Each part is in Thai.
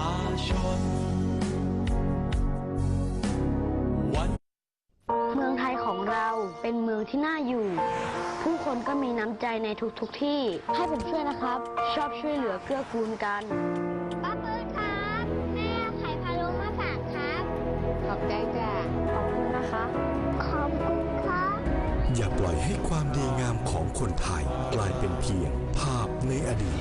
าชน วันเมืองไทยของเราเป็นเมืองที่น่าอยู่ ผู้คนก็มีน้ำใจในทุกๆทที่ ให้ผมช่วยนะครับ ชอบช่วยเหลือเกื้อกูลกัน ป้าปื้ดครับ แม่เอาไข่พะโล้มาฝากครับ ขอบใจจ้ะขอบคุณนะคะ ขอบคุณครับ อย่าปล่อยให้ความดีงามของคนไทย กลายเป็นเพียงภาพในอดีต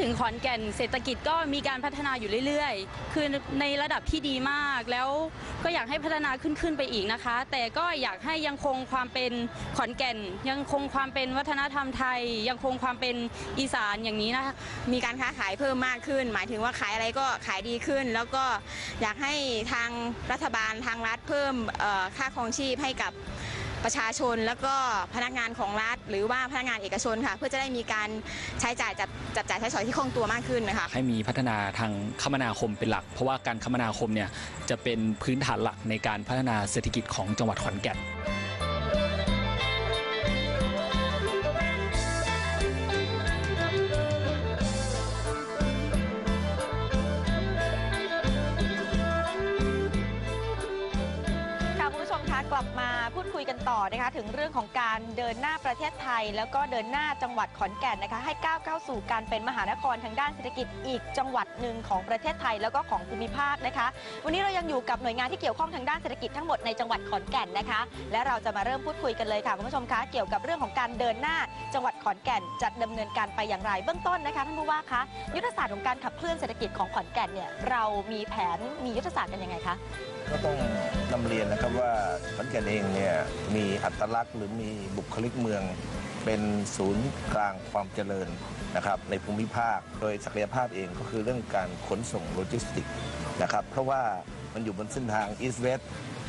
ถึงขอนแก่นเศรษฐกิจก็มีการพัฒนาอยู่เรื่อยๆ คือในระดับที่ดีมากแล้วก็อยากให้พัฒนาขึ้นขึ้นไปอีกนะคะ แต่ก็อยากให้ยังคงความเป็นขอนแก่น ยังคงความเป็นวัฒนธรรมไทย ยังคงความเป็นอีสานอย่างนี้นะคะมีการค้าขายเพิ่มมากขึ้น หมายถึงว่าขายอะไรก็ขายดีขึ้น แล้วก็อยากให้ทางรัฐบาลทางรัฐเพิ่มค่าครองชีพให้กับ ประชาชนแล้วก็พนักงานของรัฐ หรือว่าพนักงานเอกชนค่ะ เพื่อจะได้มีการใช้จ่ายจับจับจ่ายใช้สอยที่คล่องตัวมากขึ้นนะคะให้มีพัฒนาทางคมนาคมเป็นหลัก เพราะว่าการคมนาคมเนี่ยจะเป็นพื้นฐานหลักในการพัฒนาเศรษฐกิจของจังหวัดขอนแก่นค่ะคุณผู้ชมคะกลับมาพูด คุยกันต่อนะคะถึงเรื่องของการเดินหน้าประเทศไทย แล้วก็เดินหน้าจังหวัดขอนแก่นนะคะให้ก้าวเข้าสู่การเป็นมหานครทางด้านเศรษฐกิจอีกจังหวัดหนึ่งของประเทศไทยแล้วก็ของภูมิภาคนะคะ วันนี้เรายังอยู่กับหน่วยงานที่เกี่ยวข้องทางด้านเศรษฐกิจทั้งหมดในจังหวัดขอนแก่นนะคะ และเราจะมาเริ่มพูดคุยกันเลยค่ะคุณผู้ชมคะเกี่ยวกับเรื่องของการเดินหน้าจังหวัดขอนแก่นจะดำเนินการไปอย่างไรเบื้องต้นนะคะท่านผู้ว่าคะยุทธศาสตร์ของการขับเคลื่อนเศรษฐกิจของขอนแก่นเนี่ยเรามีแผนมียุทธศาสตร์กันยังไงคะก็ต้องนำเรียน นะครับว่าขอนแก่นเองเนี่ยมีอัตลักษณ์หรือมีบุคลิกเมือง เป็นศูนย์กลางความเจริญนะครับในภูมิภาค โดยศักยภาพเองก็คือเรื่องการขนส่งโลจิสติกส์นะครับเพราะว่ามันอยู่บนเส้นทางอีสเวส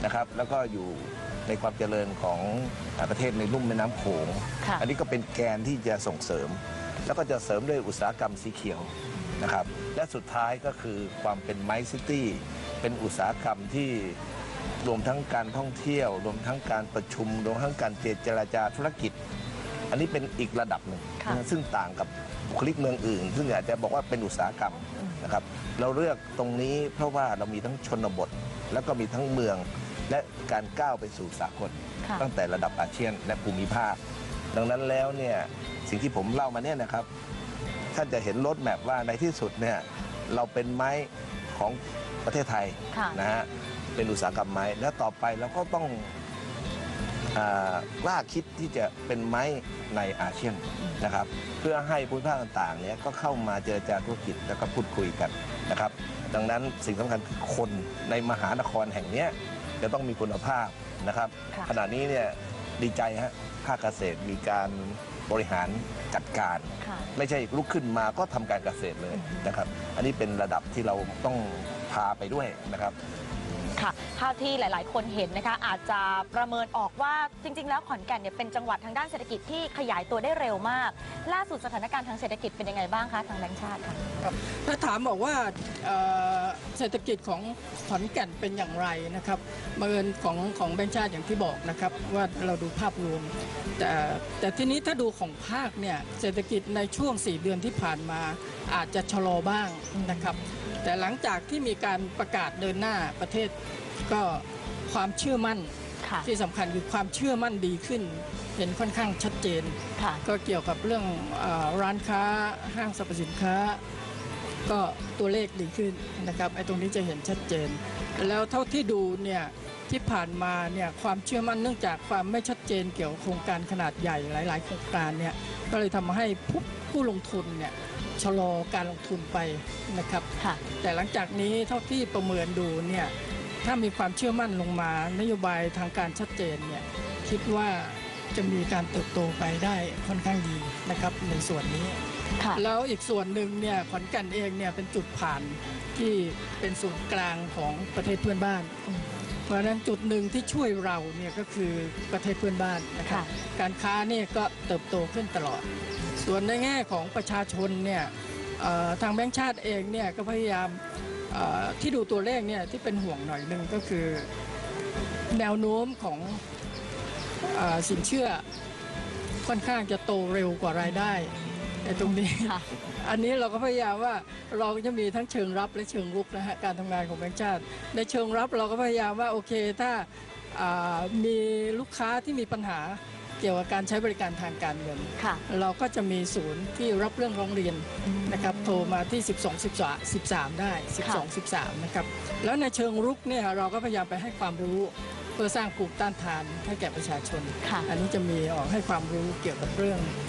นะครับแล้วก็อยู่ในความเจริญของประเทศในลุ่มแม่น้ำโขงค่ะอันนี้ก็เป็นแกนที่จะส่งเสริม แล้วก็จะเสริมด้วยอุตสาหกรรมสีเขียวนะครับและสุดท้ายก็คือความเป็นไมซ์ซิตี้เป็นอุตสาหกรรมที่ รวมทั้งการท่องเที่ยว รวมทั้งการประชุม รวมทั้งการเจรจาธุรกิจ อันนี้เป็นอีกระดับหนึ่ง ค่ะนะซึ่งต่างกับบุคลิกเมืองอื่น ซึ่งอาจจะบอกว่าเป็นอุตสาหกรรมนะครับ เราเลือกตรงนี้เพราะว่าเรามีทั้งชนบท แล้วก็มีทั้งเมือง และการก้าวไปสู่สากล ค่ะ ตั้งแต่ระดับอาเซียนและภูมิภาค ดังนั้นแล้วเนี่ยสิ่งที่ผมเล่ามาเนี่ยนะครับ ท่านจะเห็นรถแมพว่าในที่สุดเนี่ยเราเป็นไม้ของประเทศไทยค่ะ นะฮะ เป็นอุตสาหกรรมไม้ และต่อไปเราก็ต้องอ่ากล้าคิดที่จะเป็นไม้ในอาเซียนนะครับ เพื่อให้ภูมิภาคต่างๆเนี่ยก็เข้ามาเจรจาธุรกิจแล้วก็พูดคุยกันนะครับ ดังนั้นสิ่งสำคัญคือคนในมหานครแห่งเนี้ยจะต้องมีคุณภาพนะครับค่ะขณะนี้เนี่ยดีใจฮะภาคเกษตรมีการบริหารจัดการค่ะไม่ใช่ลุกขึ้นมาก็ทำการเกษตรเลยนะครับ อันนี้เป็นระดับที่เราต้องพาไปด้วยนะครับ ค่ะเท่าที่หลาย ๆ คนเห็นนะคะ อาจจะประเมินออกว่าจริง ๆ แล้วขอนแก่นเนี่ยเป็นจังหวัดทางด้านเศรษฐกิจที่ขยายตัวได้เร็วมาก ล่าสุดสถานการณ์ทางเศรษฐกิจเป็นยังไงบ้างคะทางแบงค์ชาติค่ะถ้าถามบอกว่าเอ่อเศรษฐกิจของขอนแก่นเป็นอย่างไรนะครับบังเอิญของของแบงค์ชาติอย่างที่บอกนะครับว่าเราดูภาพรวม แต่แต่ทีนี้ถ้าดูของภาคเนี่ยเศรษฐกิจในช่วง 4 เดือนที่ผ่านมาอาจจะชะลอบ้างนะครับแต่หลังจากที่มีการประกาศเดินหน้าประเทศก็ความเชื่อมั่นค่ะที่สำคัญคือความเชื่อมั่นดีขึ้น เห็นค่อนข้างชัดเจนค่ะก็เกี่ยวกับเรื่องเออร้านค้าห้างสรรพสินค้า ก็ตัวเลขดีขึ้นนะครับไอ้ตรงนี้จะเห็นชัดเจน แล้วเท่าที่ดูเนี่ยที่ผ่านมาเนี่ยความเชื่อมั่นเนื่องจากความไม่ชัดเจนเกี่ยวกับโครงการขนาดใหญ่หลาย ๆ โครงการเนี่ยก็เลยทำให้ผู้ผู้ลงทุนเนี่ย ชะลอการลงทุนไปนะครับค่ะแต่หลังจากนี้เท่าที่ประเมินดูเนี่ยถ้ามีความเชื่อมั่นลงมานโยบายทางการชัดเจนเนี่ยคิดว่าจะมีการเติบโตไปได้ค่อนข้างดีนะครับในส่วนนี้ค่ะแล้วอีกส่วนหนึ่งเนี่ยขอนแก่นเองเนี่ยเป็นจุดผ่านที่เป็นศูนย์กลางของประเทศเพื่อนบ้าน เพราะฉะนั้นจุดหนึ่งที่ช่วยเราเนี่ยก็คือประเทศเพื่อนบ้านนะครับการค้าเนี่ยก็เติบโตขึ้นตลอด ส่วนในแง่ของประชาชนเนี่ยเอ่อทางแบงก์ชาติเองเนี่ยก็พยายามเอ่อที่ดูตัวเลขเนี่ยที่เป็นห่วงหน่อยหนึ่งก็คือแนวโน้มของเออสินเชื่อค่อนข้างจะโตเร็วกว่ารายได้ในตรงนี้อันนี้เราก็พยายามว่าเราก็จะมีทั้งเชิงรับและเชิงรุกนะฮะการทำงานของแบงก์ชาติ ในเชิงรับเราก็พยายามว่าโอเคถ้าอ่ามีลูกค้าที่มีปัญหา เกี่ยวกับการใช้บริการทางการเงิน ค่ะ เราก็จะมีศูนย์ที่รับเรื่องร้องเรียนนะครับโทรมาที่ 12 13 13 ได้ 12 13 นะครับ แล้วในเชิงรุกเนี่ยเราก็พยายามไปให้ความรู้เพื่อสร้างภูมิต้านทานให้แก่ประชาชน ค่ะ อันนี้จะมีออกให้ความรู้เกี่ยวกับเรื่องอา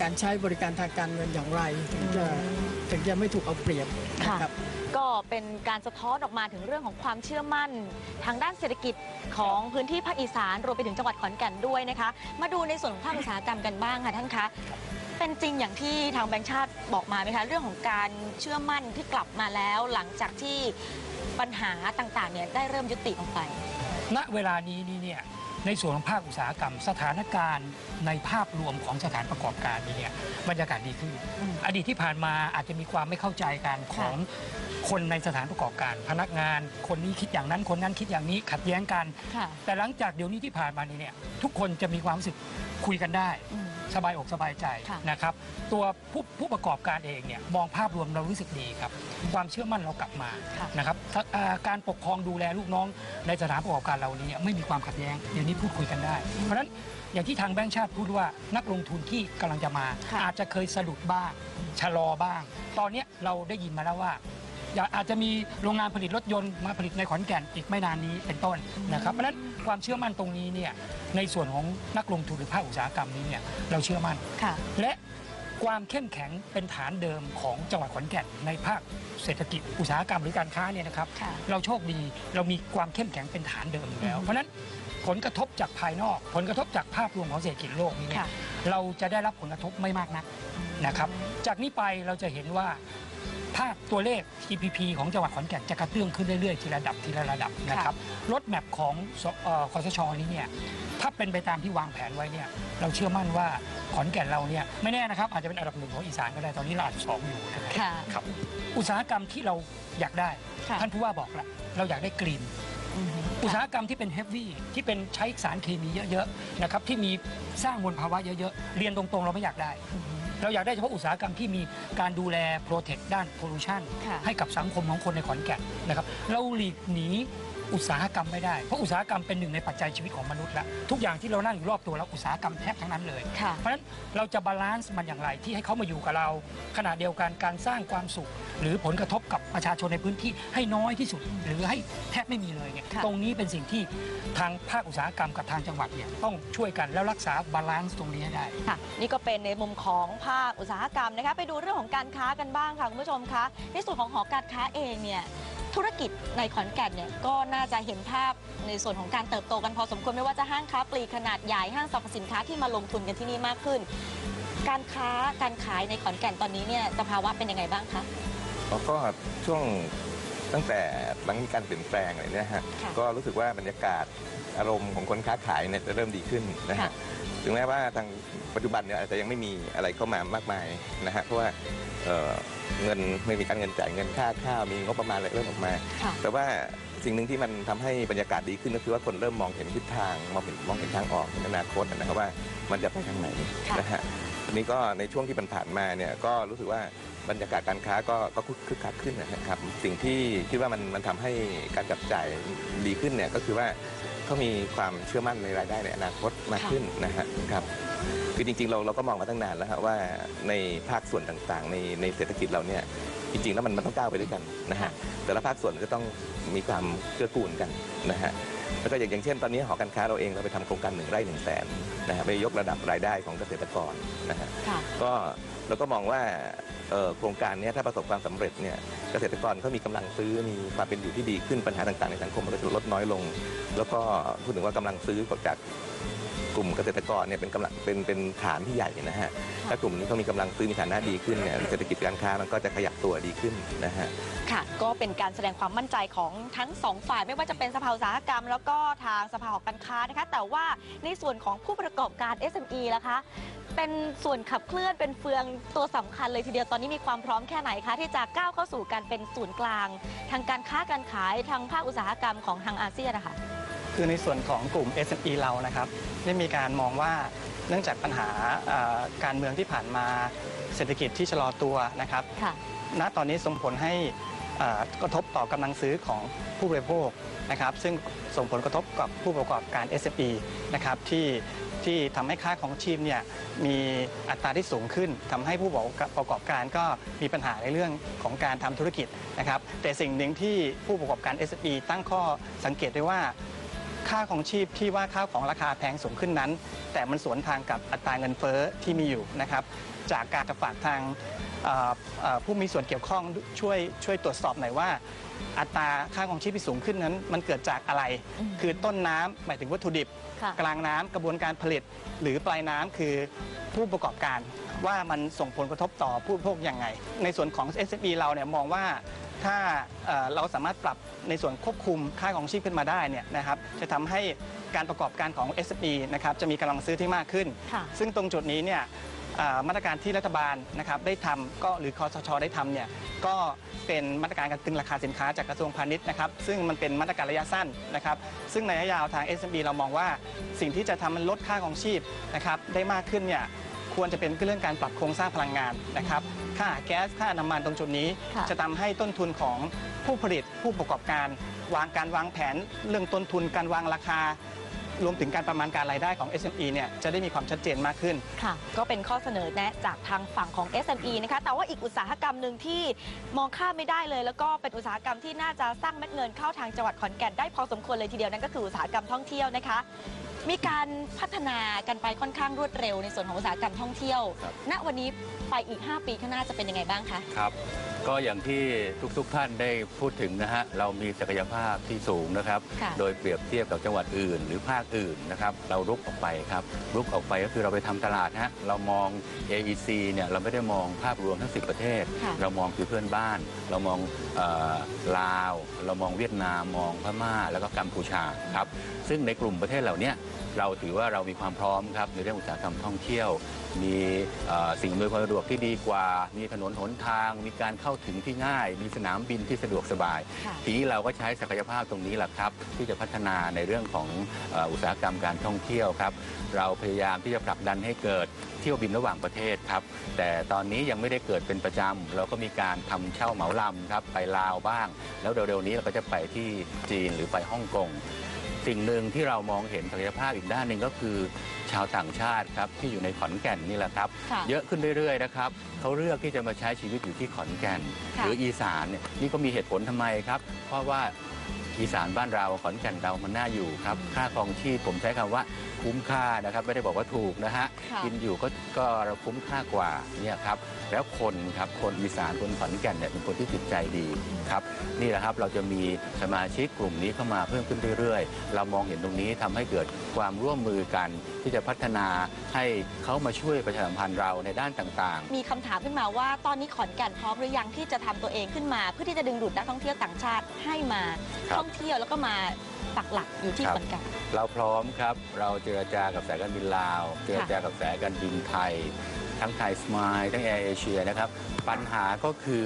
การใช้บริการทางการเงินอย่างไรถึงจะถึงจะไม่ถูกเอาเปรียบค่ะนะครับ ก็เป็นการสะท้อนออกมาถึงเรื่องของความเชื่อมั่น ทางด้านเศรษฐกิจของพื้นที่ภาคอีสานรวมไปถึงจังหวัดขอนแก่นด้วยนะคะ มาดูในส่วนของภาคอุตสาหกรรมกันบ้างค่ะท่านคะ เป็นจริงอย่างที่ทางแบงค์ชาติบอกมาไหมคะเรื่องของการเชื่อมั่นที่กลับมาแล้วหลังจากที่ปัญหาต่างๆเนี่ยได้เริ่มยุติลงไป ณเวลานี้นี่เนี่ย ในส่วนของภาคอุตสาหกรรม สถานการณ์ในภาพรวมของสถานประกอบการนี่เนี่ยบรรยากาศดีขึ้น อดีตที่ผ่านมาอาจจะมีความไม่เข้าใจกันของคนในสถานประกอบการ พนักงาน คนนี้คิดอย่างนั้นคนนั้นคิดอย่างนี้ขัดแย้งกันค่ะแต่หลังจากเดี๋ยวนี้ที่ผ่านมานี่เนี่ยทุกคนจะมีความรู้สึก คุยกันได้สบายอกสบายใจค่ะ นะครับ ตัวผู้ผู้ประกอบการเองเนี่ยมองภาพรวมเรารู้สึกดีครับ ความเชื่อมั่นเรากลับมานะครับถ้าอ่าการปกครองดูแลลูกน้องในสถานประกอบการเรานี้ไม่มีความขัดแย้งเดี๋ยวนี้พูดคุยกันได้ เพราะฉะนั้นอย่างที่ทางแบงก์ชาติพูดว่านักลงทุนที่กำลังจะมาอาจจะเคยสะดุดบ้างชะลอบ้าง ตอนเนี้ยเราได้ยินมาแล้วว่า อย่าอาจจะมีโรงงานผลิตรถยนต์มาผลิตในขอนแก่นอีกไม่นานนี้เป็นต้นนะครับเพราะฉะนั้นความเชื่อมั่นตรงนี้เนี่ยในส่วนของนักลงทุนหรือภาคอุตสาหกรรมนี้เนี่ยเราเชื่อมั่น ค่ะและความเข้มแข็งเป็นฐานเดิมของจังหวัดขอนแก่นในภาคเศรษฐกิจอุตสาหกรรมหรือการค้าเนี่ยนะครับเราโชคดีเรามีความเข้มแข็งเป็นฐานเดิมอยู่แล้ว เพราะฉะนั้นผลกระทบจากภายนอก ผลกระทบจากภาพรวมของเศรษฐกิจโลกนี้เนี่ย เราจะได้รับผลกระทบไม่มากนักนะครับ จากนี้ไปเราจะเห็นว่าภาพตัวเลข GDP ของจังหวัดขอนแก่นจะกระเตื้องขึ้นเรื่อยๆทีละระดับทีละระดับนะครับรถแมพของสเอ่อคอสชนี้เนี่ยถ้าเป็นไปตามที่วางแผนไว้เนี่ยเราเชื่อมั่นว่าขอนแก่นเราเนี่ยไม่แน่นะครับอาจจะเป็นอันดับหนึ่งของอีสานก็ได้ตอนนี้เราอันดับสองอยู่นะครับค่ะครับอุตสาหกรรมที่เราอยากได้ค่ะท่านผู้ว่าบอกแล้วเราอยากได้กรีน อุตสาหกรรมที่เป็นเฮฟวี่ที่เป็นใช้สารเคมีเยอะๆนะครับที่มีสร้างมลภาวะเยอะๆ เรียนตรงๆ เราไม่อยากได้ เราอยากได้เฉพาะอุตสาหกรรมที่มีการดูแลโปรเทคด้านโพลูชันค่ะให้กับสังคมของคนในขอนแก่นนะครับเราหลีกหนีอุตสาหกรรมไม่ได้ เพราะอุตสาหกรรมเป็นหนึ่งในปัจจัยชีวิตของมนุษย์แล้วทุกอย่างที่เรานั่งอยู่รอบตัวเราอุตสาหกรรมแทบทั้งนั้นเลย ค่ะ เพราะฉะนั้นเราจะบาลานซ์มันอย่างไรที่ให้เขามาอยู่กับเรา ขณะเดียวกันการสร้างความสุข หรือผลกระทบกับประชาชนในพื้นที่ให้น้อยที่สุด หรือให้แทบไม่มีเลยเนี่ยค่ะตรงนี้เป็นสิ่งที่ทางภาคอุตสาหกรรมกับทางจังหวัดเนี่ยต้องช่วยกันแล้วรักษาบาลานซ์ตรงนี้ให้ได้ ค่ะ นี่ก็เป็นในมุมของภาคอุตสาหกรรมนะคะไปดูเรื่องของการค้ากันบ้างค่ะคุณผู้ชมคะในส่วนของหอการค้าเองเนี่ยธุรกิจในขอนแก่นเนี่ยก็น่าจะเห็นภาพในส่วนของการเติบโตกันพอสมควรไม่ว่าจะห้างค้าปลีกขนาดใหญ่ห้างสรรพสินค้าที่มาลงทุนกันที่นี่มากขึ้น การค้าการขายในขอนแก่นตอนนี้เนี่ยสภาวะเป็นยังไงบ้างคะแล้วก็ช่วงตั้งแต่หลังมีการเปลี่ยนแปลงอะไรเนี่ยฮะค่ะก็รู้สึกว่าบรรยากาศอารมณ์ของคนค้าขายเนี่ยจะเริ่มดีขึ้นนะค่ะฮะ ถึงแม้ว่าทางปัจจุบันเนี่ยอาจจะยังไม่มีอะไรเข้ามามากมายนะฮะเพราะว่าเอ่อเงินไม่มีการเงินจ่ายเงินค่าข้าวมีงบประมาณอะไรเริ่มออกมา ค่ะ แต่ว่าสิ่งหนึ่งที่มันทำให้บรรยากาศดีขึ้นก็คือว่าคนเริ่มมองเห็นทิศทางมองเห็นมองเห็นทางออกในอนาคตนะครับว่ามันจะไปทางไหนนะฮะทีนี้ก็ในช่วงที่ผ่านๆมาเนี่ยก็รู้สึกว่าบรรยากาศการค้าก็ก็คึกคักขึ้นนะครับ สิ่งที่คิดว่ามันมันทำให้การจับจ่ายดีขึ้นเนี่ยก็คือว่า เขามีความเชื่อมั่นในรายได้ในอนาคตมากขึ้นนะฮะครับคือจริงๆเราเราก็มองมาตั้งนานแล้วฮะว่าในภาคส่วนต่างๆ ในในเศรษฐกิจเราเนี่ยจริงๆแล้วมันมันต้องก้าวไปด้วยกันนะฮะแต่ละภาคส่วนก็ต้องมีความเกื้อกูลกันนะฮะ แล้วก็อย่างอย่างเช่นตอนนี้หอการค้าเราเองเราไปทำโครงการหนึ่งไร่หนึ่งแสนนะฮะไปยกระดับรายได้ของเกษตรกรนะฮะค่ะ ก็เราก็มองว่าเอ่อโครงการเนี้ยถ้าประสบความสำเร็จเนี่ยเกษตรกรเขามีกำลังซื้อมีความเป็นอยู่ที่ดีขึ้นปัญหาต่างๆในสังคมมันก็จะลดน้อยลง แล้วก็พูดถึงว่ากำลังซื้อจาก กลุ่มเกษตรกรเนี่ยเป็นกำลังเป็นเป็นฐานที่ใหญ่นะฮะถ้ากลุ่มนี้เขามีกำลังซื้อมีฐานะดีขึ้นเนี่ยเศรษฐกิจการค้ามันก็จะขยับตัวดีขึ้นนะฮะค่ะ ก็เป็นการแสดงความมั่นใจของทั้งสองฝ่ายไม่ว่าจะเป็นสภาอุตสาหกรรม แล้วก็ทางสภาหอการค้านะคะ แต่ว่าในส่วนของผู้ประกอบการ SME ล่ะคะ เป็นส่วนขับเคลื่อนเป็นเฟืองตัวสำคัญเลยทีเดียวตอนนี้มีความพร้อมแค่ไหนคะที่จะก้าวเข้าสู่การเป็นศูนย์กลาง ทางการค้าการขายทางภาคอุตสาหกรรมของทางอาเซียนนะคะ คือในส่วนของกลุ่ม SME เรานะครับได้มีการมองว่าเนื่องจากปัญหาเอ่อการเมืองที่ผ่านมาเศรษฐกิจที่ชะลอตัวนะครับค่ะณตอนนี้ส่งผลให้เอ่อกระทบต่อกำลังซื้อของผู้บริโภคนะครับซึ่งส่งผลกระทบกับผู้ประกอบการ SME นะครับที่ที่ทำให้ค่าของชีพเนี่ยมีอัตราที่สูงขึ้นทำให้ผู้ประกอบการก็มีปัญหาในเรื่องของการทำธุรกิจนะครับแต่สิ่งหนึ่งที่ผู้ประกอบการ SME ตั้งข้อสังเกตได้ว่า ค่าของชีพที่ว่าข้าวของราคาแพงสูงขึ้นนั้น แต่มันสวนทางกับอัตราเงินเฟ้อที่มีอยู่นะครับ จากการฝากทางเอ่อเอ่อผู้มีส่วนเกี่ยวข้องช่วยช่วยตรวจสอบหน่อยว่า อัตราค่าของชีพที่สูงขึ้นนั้น มันเกิดจากอะไร คือต้นน้ำหมายถึงวัตถุดิบค่ะกลางน้ำกระบวนการผลิต หรือปลายน้ำคือผู้ประกอบการว่ามันส่งผลกระทบต่อผู้บริโภคยังไง ในส่วนของ SME เราเนี่ยมองว่า ถ้าเอ่อเราสามารถปรับในส่วนควบคุมค่าของชีพขึ้นมาได้เนี่ยนะครับจะทำให้การประกอบการของ SME นะครับจะมีกำลังซื้อที่มากขึ้นค่ะซึ่งตรงจุดนี้เนี่ยเอ่อมาตรการที่รัฐบาลนะครับได้ทำก็หรือคอสชได้ทำเนี่ยก็เป็นมาตรการการตึงราคาสินค้าจากกระทรวงพาณิชย์นะครับซึ่งมันเป็นมาตรการระยะสั้นนะครับ ซึ่งในระยะยาวทาง SME เรามองว่าสิ่งที่จะทำมันลดค่าของชีพนะครับได้มากขึ้นเนี่ยควรจะเป็นเรื่องการปรับโครงสร้างพลังงานนะครับ ค่าแก๊สค่าน้ำมันตรงจุดนี้ ค่ะจะทำให้ต้นทุนของผู้ผลิตผู้ประกอบการ วางการวางแผน เรื่องต้นทุนการวางราคา รวมถึงการประมาณการรายได้ของ SME เนี่ยจะได้มีความชัดเจนมากขึ้น ค่ะ ก็เป็นข้อเสนอแนะจากทางฝั่งของ SME นะคะ แต่ว่าอีกอุตสาหกรรมหนึ่งที่มองข้ามไม่ได้เลย แล้วก็เป็นอุตสาหกรรมที่น่าจะสร้างเม็ดเงินเข้าทางจังหวัดขอนแก่นได้พอสมควรเลยทีเดียวนั่นก็คืออุตสาหกรรมท่องเที่ยวนะคะ มีการพัฒนากันไปค่อนข้างรวดเร็วในส่วนของอุตสาหกรรมท่องเที่ยวณวันนี้ไปอีก 5 ปีข้างหน้าจะเป็นยังไงบ้างคะ ครับ ก็อย่างที่ทุกๆท่านได้พูดถึงนะฮะเรามีศักยภาพที่สูงนะครับ ค่ะโดยเปรียบเทียบกับจังหวัดอื่น หรือภาคอื่นนะครับเรารุกออกไปครับรุกออกไปก็คือเราไปทำตลาดฮะเรามอง AEC เนี่ยเราไม่ได้มองภาพรวมทั้ง 10 ประเทศ ค่ะ เรามองคือเพื่อนบ้าน เรามองเอ่อลาว เรามองเวียดนามมองพม่าแล้วก็กัมพูชาครับซึ่งในกลุ่มประเทศเหล่านี้ เราถือว่าเรามีความพร้อมครับในเรื่องอุตสาหกรรมท่องเที่ยว มีเอ่อสิ่งอำนวยความสะดวกที่ดีกว่า มีถนนหนทาง มีการเข้าถึงที่ง่าย มีสนามบินที่สะดวกสบายค่ะทีนี้เราก็ใช้ศักยภาพตรงนี้แหละครับ ที่จะพัฒนาในเรื่องของเอ่ออุตสาหกรรมการท่องเที่ยวครับ เราพยายามที่จะผลักดันให้เกิดเที่ยวบินระหว่างประเทศครับ แต่ตอนนี้ยังไม่ได้เกิดเป็นประจำเราก็มีการทำเช่าเหมาลำครับไปลาวบ้าง แล้วเร็วๆนี้เราก็จะไปที่จีนหรือไปฮ่องกง สิ่งหนึ่งที่เรามองเห็นศักยภาพอีกด้านหนึ่งก็คือ ชาวต่างชาติครับที่อยู่ในขอนแก่นนี่แหละครับ ค่ะเยอะขึ้นเรื่อยๆนะครับเขาเลือกที่จะมาใช้ชีวิตอยู่ที่ขอนแก่น ค่ะ หรืออีสานเนี่ยนี่ก็มีเหตุผลทำไมครับ เพราะว่า อีสานบ้านเราขอนแก่นเรามันน่าอยู่ครับ ค่าครองชีพผมใช้คำว่าคุ้มค่านะครับ ไม่ได้บอกว่าถูกนะฮะค่ะกินอยู่ก็ก็เราคุ้มค่ากว่าเนี่ยครับแล้วคนครับคนอีสานคนขอนแก่นเนี่ยเป็นคนที่จิตใจดีครับนี่แหละครับเราจะมีสมาชิกกลุ่มนี้เข้ามาเพิ่มขึ้นเรื่อยๆ เรามองเห็นตรงนี้ทำให้เกิดความร่วมมือกัน ที่จะพัฒนาให้เขามาช่วยประชาสัมพันธ์เราในด้านต่างๆมีคำถามขึ้นมาว่าตอนนี้ขอนแก่นพร้อมหรือยังที่จะทำตัวเองขึ้นมา เพื่อที่จะดึงดูดนักท่องเที่ยวต่างชาติให้มาครับท่องเที่ยวแล้วก็มาปักหลักอยู่ที่ครับขอนแก่นเราพร้อมครับ เราเจรจากับสายการบินลาว เจรจากับสายการบินไทย ทั้งไทยสมายทั้งแอร์เอเชียนะครับ ปัญหาก็คือ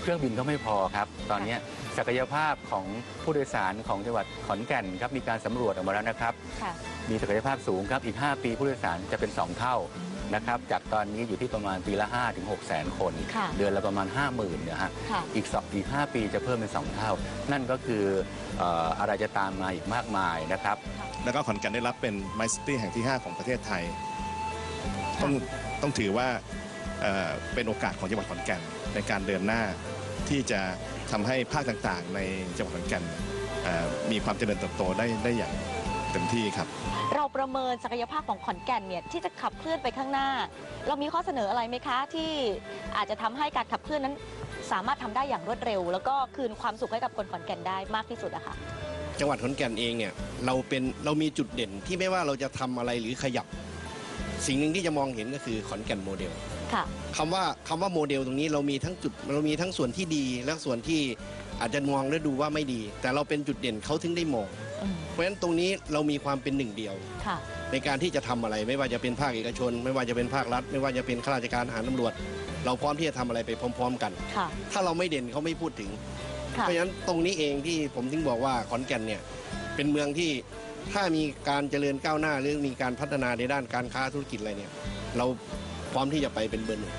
เครื่องบินก็ไม่พอครับ ตอนนี้ศักยภาพของผู้โดยสารของจังหวัดขอนแก่นครับมีการสำรวจออกมาแล้วนะครับ ค่ะ มีศักยภาพสูงครับ อีก 5 ปีผู้โดยสารจะเป็น 2 เท่านะครับ จากตอนนี้อยู่ที่ประมาณปีละ 5 ถึง 6 แสนคน ค่ะเดือนละประมาณ 5 0,000เนี่ยฮะ ค่ะ อีกสองอีก 5 ปีจะเพิ่มเป็น 2 เท่า นั่นก็คือเอ่ออะไรจะตามมาอีกมากมายนะครับ แล้วก็ขอนแก่นได้รับเป็น My City แห่งที่ 5 ของประเทศไทย ต้องต้องถือว่าเอ่อเป็นโอกาสของจังหวัดขอนแก่นในการเดินหน้าที่จะทำให้ภาคต่างๆ ในจังหวัดขอนแก่นเอ่อมีความเจริญเติบโตได้ได้อย่าง เต็มที่ครับ เราประเมินศักยภาพของขอนแก่นเนี่ยที่จะขับเคลื่อนไปข้างหน้า เรามีข้อเสนออะไรไหมคะ ที่อาจจะทำให้การขับเคลื่อนนั้น สามารถทำได้อย่างรวดเร็ว แล้วก็คืนความสุขให้กับคนขอนแก่นได้มากที่สุดอะค่ะ จังหวัดขอนแก่นเองเนี่ยเราเป็นเรามีจุดเด่นที่ไม่ว่าเราจะทำอะไรหรือขยับ สิ่งหนึ่งที่จะมองเห็นก็คือขอนแก่นโมเดลค่ะ คำว่าคำว่าโมเดลตรงนี้เรามีทั้งจุดเรามีทั้งส่วนที่ดีและส่วนที่อาจจะมองและดูว่าไม่ดี แต่เราเป็นจุดเด่นเขาถึงได้มองอืม เพราะฉะนั้นตรงนี้เรามีความเป็นหนึ่งเดียว ค่ะ ในการที่จะทำอะไรไม่ว่าจะเป็นภาคเอกชน ไม่ว่าจะเป็นภาครัฐ ไม่ว่าจะเป็นข้าราชการทหารตำรวจ เราพร้อมที่จะทำอะไรไปพร้อม ๆ กัน ค่ะ ถ้าเราไม่เด่นเขาไม่พูดถึง ค่ะ เพราะฉะนั้นตรงนี้เองที่ผมถึงบอกว่าขอนแก่นเนี่ยเป็นเมืองที่ถ้ามีการเจริญก้าวหน้าหรือมีการพัฒนาในด้านการค้าธุรกิจอะไรเนี่ยเราพร้อมที่จะไปเป็นเบอร์หนึ่ง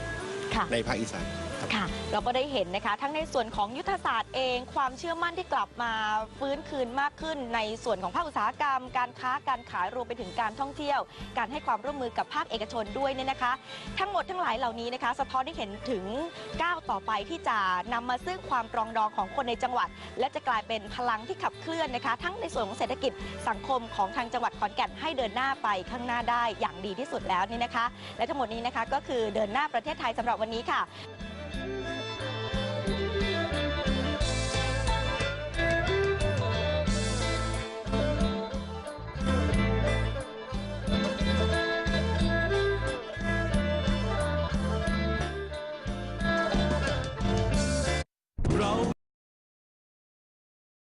ค่ะ ในภาคอีสาน ค่ะ เราก็ได้เห็นนะคะ ทั้งในส่วนของยุทธศาสตร์เอง ความเชื่อมั่นที่กลับมาฟื้นคืนมากขึ้น ในส่วนของภาคอุตสาหกรรม การค้าการขายรวมไปถึงการท่องเที่ยว การให้ความร่วมมือกับภาคเอกชนด้วยเนี่ยนะคะ ทั้งหมดทั้งหลายเหล่านี้นะคะ สะท้อนให้เห็นถึงก้าวต่อไปที่จะนำมาซึ่งความปรองดองของคนในจังหวัด และจะกลายเป็นพลังที่ขับเคลื่อนนะคะ ทั้งในส่วนของเศรษฐกิจสังคมของทางจังหวัดขอนแก่นให้เดินหน้าไปข้างหน้าได้อย่างดีที่สุดแล้วนี่นะคะ และทั้งหมดนี้นะคะก็คือเดินหน้าประเทศไทยสำหรับวันนี้ค่ะ Thank you.